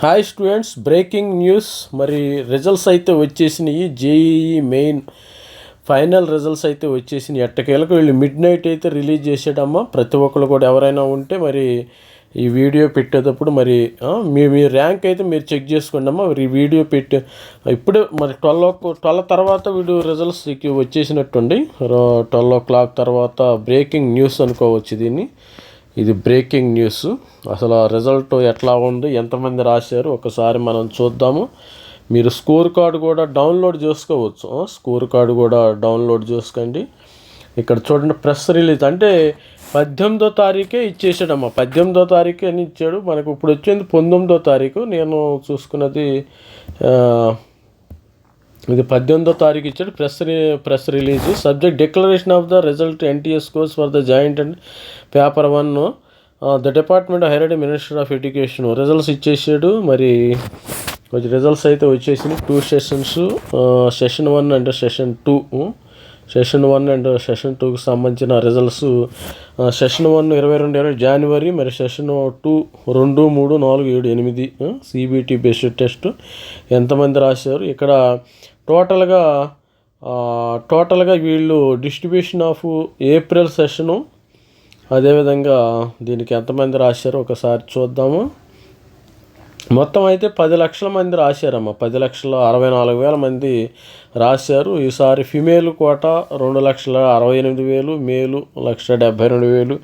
Hi students breaking news. మరి results అయితే వచ్చేసినాయి. జేఈఈ మెయిన్ ఫైనల్ రిజల్ట్స్ అయితే వచ్చేసినాయి. ఎట్టకేలకు వీళ్ళు మిడ్ నైట్ అయితే రిలీజ్ చేసేటమ్మా ప్రతి ఒక్కరు కూడా ఎవరైనా ఉంటే మరి ఈ వీడియో పెట్టేటప్పుడు మరి మీ మీ ర్యాంక్ అయితే మీరు చెక్ చేసుకోండి అమ్మా. ఈ వీడియో పెట్టే ఇప్పుడే మరి ట్వెల్వ్ ట్వెల్వ్ తర్వాత వీడియో రిజల్ట్స్ వచ్చేసినట్టుండి. ట్వెల్వ్ ఓ క్లాక్ తర్వాత బ్రేకింగ్ న్యూస్ అనుకోవచ్చు దీన్ని. ఇది బ్రేకింగ్ న్యూస్. అసలు రిజల్ట్ ఎట్లా ఉంది? ఎంతమంది రాశారు? ఒకసారి మనం చూద్దాము. మీరు స్కోర్ కార్డు కూడా డౌన్లోడ్ చేసుకోవచ్చు. స్కోర్ కార్డు కూడా డౌన్లోడ్ చేసుకోండి. ఇక్కడ చూడండి ప్రెస్ రిలీజ్. అంటే పద్దెనిమిదో తారీఖే ఇచ్చేసాడమ్మా. పద్దెనిమిదో తారీఖు అని ఇచ్చాడు. మనకు ఇప్పుడు వచ్చింది పంతొమ్మిదో తారీఖు. నేను చూసుకున్నది ఇది పద్దెనిమిదో తారీఖు ఇచ్చాడు. Press press release. Subject declaration of the result NTS course for the joint and paper one. The department higher minister of education results ఇచ్చేసాడు. మరి రిజల్ట్స్ అయితే వచ్చేసినాయి. Two sessions. Session one and session two. Session one and session టూకి సంబంధించిన results. Session one ఇరవై రెండు ఇరవై జనవరి మరి సెషన్ టూ రెండు మూడు నాలుగు ఏడు ఎనిమిది. CBT based test. ఎంతమంది రాశారు? ఇక్కడ టోటల్గా టోటల్గా వీళ్ళు డిస్ట్రిబ్యూషన్ ఆఫ్ ఏప్రిల్ సెషను అదేవిధంగా దీనికి ఎంతమంది రాశారో ఒకసారి చూద్దాము. మొత్తం అయితే పది లక్షల మంది రాశారమ్మ. పది లక్షల అరవై నాలుగు వేల మంది రాశారు. ఈసారి ఫిమేల్ కోట రెండు లక్షల అరవై ఎనిమిది వేలు మేలు లక్ష డెబ్బై రెండు వేలు.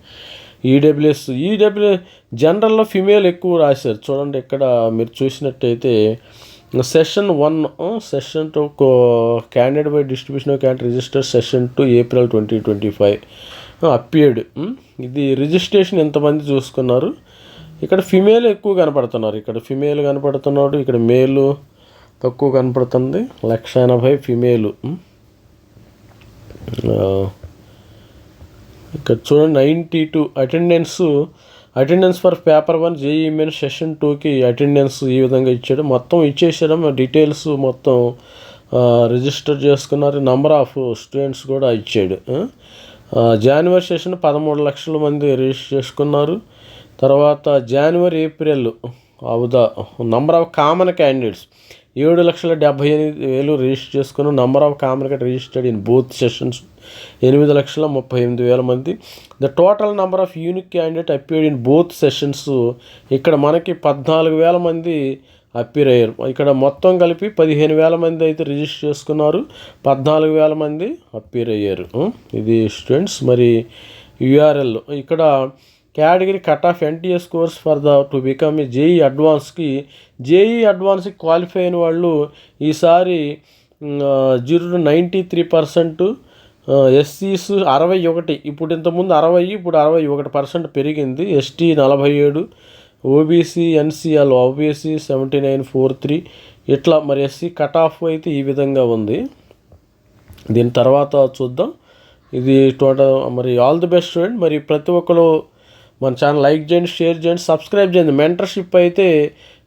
ఈడబ్ల్యూఎస్ ఈడబ్ల్యూ జనరల్లో ఫిమేల్ ఎక్కువ రాశారు. చూడండి ఇక్కడ మీరు చూసినట్టయితే session one session two candidate by distribution of register session two April twenty twenty five appeared ఇది రిజిస్ట్రేషన్ ఎంతమంది చూసుకున్నారు? ఇక్కడ ఫిమేల్ ఎక్కువ కనపడుతున్నారు. ఇక్కడ ఫిమేల్ కనపడుతున్నాడు ఇక్కడ మేలు తక్కువ కనపడుతుంది. లక్ష ఎనభై ఫిమేలు ఇక్కడ చూడండి ninety two attendance attendance for paper one JEE main session టూకి అటెండెన్స్ ఈ విధంగా ఇచ్చాడు. మొత్తం ఇచ్చేసాడు. డీటెయిల్స్ మొత్తం రిజిస్టర్ చేసుకున్నారు. నెంబర్ ఆఫ్ స్టూడెంట్స్ కూడా ఇచ్చాడు. జనవరి సెషన్ పదమూడు లక్షల మంది రిజిస్టర్ చేసుకున్నారు. తర్వాత జనవరి ఏప్రిల్ అవుదా నంబర్ ఆఫ్ కామన్ క్యాండిడేట్స్ ఏడు లక్షల డెబ్బై ఎనిమిది వేలు రిజిస్టర్ చేసుకున్న number of common registered in both sessions ఎనిమిది లక్షల ముప్పై ఎనిమిది వేల మంది. The total number of unique candidate appeared in both sessions ఇక్కడ మనకి పద్నాలుగు వేల మంది అప్పీర్ అయ్యారు. ఇక్కడ మొత్తం కలిపి పదిహేను వేల మంది అయితే రిజిస్టర్ చేసుకున్నారు. పద్నాలుగు వేల మంది అప్పీర్ అయ్యారు. ఇది స్టూడెంట్స్ మరి యూఆర్ఎల్ ఇక్కడ category cut off NTS course for the to become a JEE అడ్వాన్స్కి JEE అడ్వాన్స్కి క్వాలిఫై అయిన వాళ్ళు ఈసారి జీరో నైంటీ త్రీ పర్సెంట్ ఎస్సీస్ అరవై ఒకటి. ఇప్పుడు ఇంతకుముందు అరవై ఇప్పుడు అరవై ఒకటి పర్సెంట్ పెరిగింది. ఎస్టీ నలభై ఏడు OBC NCL OBC seventy nine four three. ఇట్లా మరి ఎస్సీ కట్ ఆఫ్ అయితే ఈ విధంగా ఉంది. దీని తర్వాత చూద్దాం. ఇది టోటల్ మరి ఆల్ ది బెస్ట్ స్టూడెంట్ మరి ప్రతి ఒక్కరు మన ఛానల్ లైక్ చేయండి షేర్ చేయండి సబ్స్క్రైబ్ చేయండి. మెంటర్షిప్ అయితే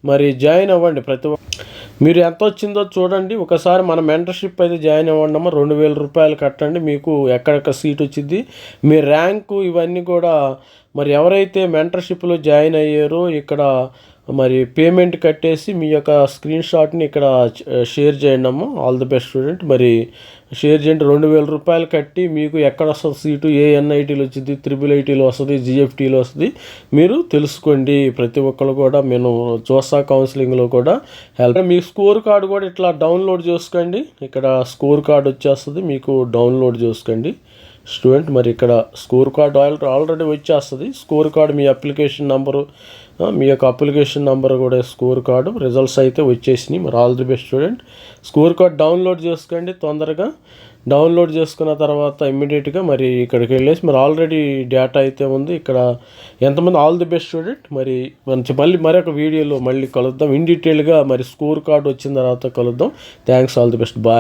మరి జాయిన్ అవ్వండి ప్రతి ఒక్క మీరు ఎంత వచ్చిందో చూడండి. ఒకసారి మన మెంటర్షిప్ అయితే జాయిన్ అవ్వండి అమ్మ. రెండు వేల రూపాయలు కట్టండి. మీకు ఎక్కడెక్కడ సీట్ వచ్చింది మీ ర్యాంకు ఇవన్నీ కూడా మరి ఎవరైతే మెంటర్షిప్లో జాయిన్ అయ్యారో ఇక్కడ మరి పేమెంట్ కట్టేసి మీ యొక్క స్క్రీన్ షాట్ని ఇక్కడ షేర్ చేయండి అమ్మ. ఆల్ ది బెస్ట్ స్టూడెంట్ మరి షేర్ చేయండి. రెండు వేల రూపాయలు కట్టి మీకు ఎక్కడ వస్తుంది? సీటు ఏ ఎన్ఐటీలో వచ్చింది? త్రిబుల్ ఐటీలో వస్తుంది? జిఎఫ్టీలో వస్తుంది? మీరు తెలుసుకోండి. ప్రతి ఒక్కరు కూడా మేము జోసా కౌన్సిలింగ్లో కూడా హెల్ప్ మీ స్కోర్ కార్డు కూడా ఇట్లా డౌన్లోడ్ చేసుకోండి. ఇక్కడ స్కోర్ కార్డు వచ్చేస్తుంది. మీకు డౌన్లోడ్ చేసుకోండి. స్టూడెంట్ మరి ఇక్కడ స్కోర్ కార్డు ఆల్రెడీ వచ్చేస్తుంది. స్కోర్ కార్డు మీ అప్లికేషన్ నెంబరు మీ యొక్క అప్లికేషన్ నెంబర్ కూడా స్కోర్ కార్డు రిజల్ట్స్ అయితే వచ్చేసినాయి. మరి all the best student. Score card download చేసుకోండి తొందరగా. డౌన్లోడ్ చేసుకున్న తర్వాత ఇమ్మీడియట్గా మరి ఇక్కడికి వెళ్ళేసి మరి ఆల్రెడీ డేటా అయితే ఉంది. ఇక్కడ ఎంతమంది ఆల్ ది బెస్ట్ స్టూడెంట్? మరి మంచి మళ్ళీ మరొక వీడియోలో మళ్ళీ కలుద్దాం. ఇన్ డీటెయిల్గా మరి స్కోర్ కార్డు వచ్చిన తర్వాత కలుద్దాం. Thanks all the best bye